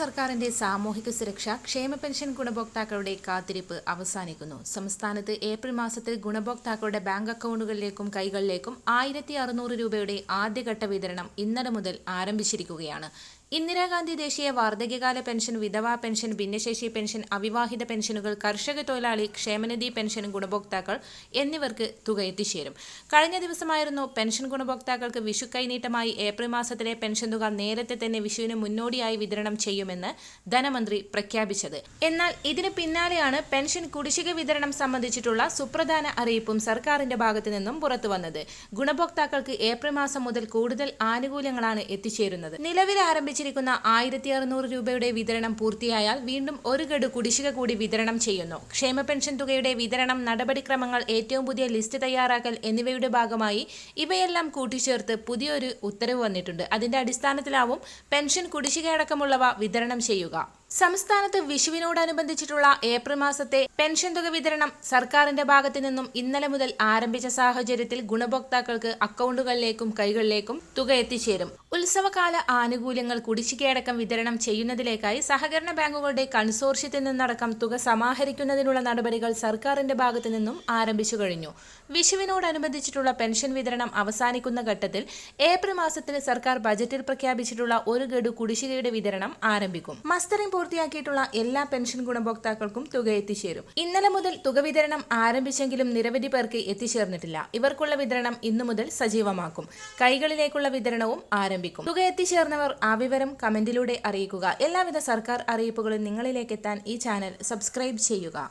സർക്കാരിന്റെ സാമൂഹിക സുരക്ഷ ക്ഷേമ പെൻഷൻ ഗുണഭോക്താക്കളുടെ കാത്തിരിപ്പ് അവസാനിക്കുന്നു. സംസ്ഥാനത്ത് ഏപ്രിൽ മാസത്തിൽ ഗുണഭോക്താക്കളുടെ ബാങ്ക് അക്കൗണ്ടുകളിലേക്കും കൈകളിലേക്കും ആയിരത്തി അറുന്നൂറ് രൂപയുടെ ആദ്യഘട്ട വിതരണം ഇന്നലെ മുതൽ ആരംഭിച്ചിരിക്കുകയാണ്. ഇന്ദിരാഗാന്ധി ദേശീയ വാർദ്ധക്യകാല പെൻഷൻ വിധവാ പെൻഷൻ ഭിന്നശേഷി പെൻഷൻ അവിവാഹിത പെൻഷനുകൾ കർഷക തൊഴിലാളി ക്ഷേമനിധി പെൻഷൻ ഗുണഭോക്താക്കൾ എന്നിവർക്ക് തുക എത്തിച്ചേരും. കഴിഞ്ഞ ദിവസമായിരുന്നു പെൻഷൻ ഗുണഭോക്താക്കൾക്ക് വിഷു കൈനീട്ടമായി ഏപ്രിൽ മാസത്തിലെ പെൻഷൻ തുക നേരത്തെ തന്നെ വിഷുവിന് മുന്നോടിയായി വിതരണം ചെയ്യുമെന്ന് ധനമന്ത്രി പ്രഖ്യാപിച്ചത്. എന്നാൽ ഇതിന് പിന്നാലെയാണ് പെൻഷൻ കുടിശ്ശിക വിതരണം സംബന്ധിച്ചിട്ടുള്ള സുപ്രധാന അറിയിപ്പും സർക്കാരിന്റെ ഭാഗത്തു നിന്നും പുറത്തുവന്നത് ഗുണഭോക്താക്കൾക്ക് ഏപ്രിൽ മാസം മുതൽ കൂടുതൽ ആനുകൂല്യങ്ങളാണ് എത്തിച്ചേരുന്നത്. നിലവിൽ ആരംഭിച്ചിരിക്കുന്ന ആയിരത്തി അറുന്നൂറ് രൂപയുടെ വിതരണം പൂർത്തിയായാൽ വീണ്ടും ഒരു ഗഡു കുടിശ്ശിക കൂടി വിതരണം ചെയ്യുന്നു. ക്ഷേമ പെൻഷൻ തുകയുടെ വിതരണം നടപടിക്രമങ്ങൾ ഏറ്റവും പുതിയ ലിസ്റ്റ് തയ്യാറാക്കൽ എന്നിവയുടെ ഭാഗമായി ഇവയെല്ലാം കൂട്ടിച്ചേർത്ത് പുതിയൊരു ഉത്തരവ് വന്നിട്ടുണ്ട്. അതിന്റെ അടിസ്ഥാനത്തിലാവും പെൻഷൻ കുടിശ്ശിക അടക്കമുള്ളവ വിതരണം ചെയ്യുക. സംസ്ഥാനത്ത് വിഷുവിനോടനുബന്ധിച്ചിട്ടുള്ള ഏപ്രിൽ മാസത്തെ പെൻഷൻ തുക വിതരണം സർക്കാരിന്റെ ഭാഗത്തു നിന്നും ഇന്നലെ മുതൽ ആരംഭിച്ച സാഹചര്യത്തിൽ ഗുണഭോക്താക്കൾക്ക് അക്കൗണ്ടുകളിലേക്കും കൈകളിലേക്കും തുക എത്തിച്ചേരും. ഉത്സവകാല ആനുകൂല്യങ്ങൾ കുടിശ്ശികയടക്കം വിതരണം ചെയ്യുന്നതിലേക്കായി സഹകരണ ബാങ്കുകളുടെ കൺസോർഷ്യത്തിൽ നിന്നടക്കം തുക സമാഹരിക്കുന്നതിനുള്ള നടപടികൾ സർക്കാരിന്റെ ഭാഗത്തു നിന്നും ആരംഭിച്ചു കഴിഞ്ഞു. വിഷുവിനോടനുബന്ധിച്ചിട്ടുള്ള പെൻഷൻ വിതരണം അവസാനിക്കുന്ന ഘട്ടത്തിൽ ഏപ്രിൽ മാസത്തിൽ സർക്കാർ ബജറ്റിൽ പ്രഖ്യാപിച്ചിട്ടുള്ള ഒരു ഗഡു കുടിശ്ശികയുടെ വിതരണം ആരംഭിക്കും. മസ്റ്ററിംഗ് പൂർത്തിയാക്കിയിട്ടുള്ള എല്ലാ പെൻഷൻ ഗുണഭോക്താക്കൾക്കും തുക എത്തിച്ചേരും. ഇന്നലെ മുതൽ തുക വിതരണം ആരംഭിച്ചെങ്കിലും നിരവധി പേർക്ക് എത്തിച്ചേർന്നിട്ടില്ല. ഇവർക്കുള്ള വിതരണം ഇന്നു മുതൽ സജീവമാക്കും. കൈകളിലേക്കുള്ള വിതരണവും ആരംഭിക്കും. തുക എത്തിച്ചേർന്നവർ ആ വിവരം കമന്റിലൂടെ അറിയിക്കുക. എല്ലാവിധ സർക്കാർ അറിയിപ്പുകളും നിങ്ങളിലേക്ക് എത്താൻ ഈ ചാനൽ സബ്സ്ക്രൈബ് ചെയ്യുക.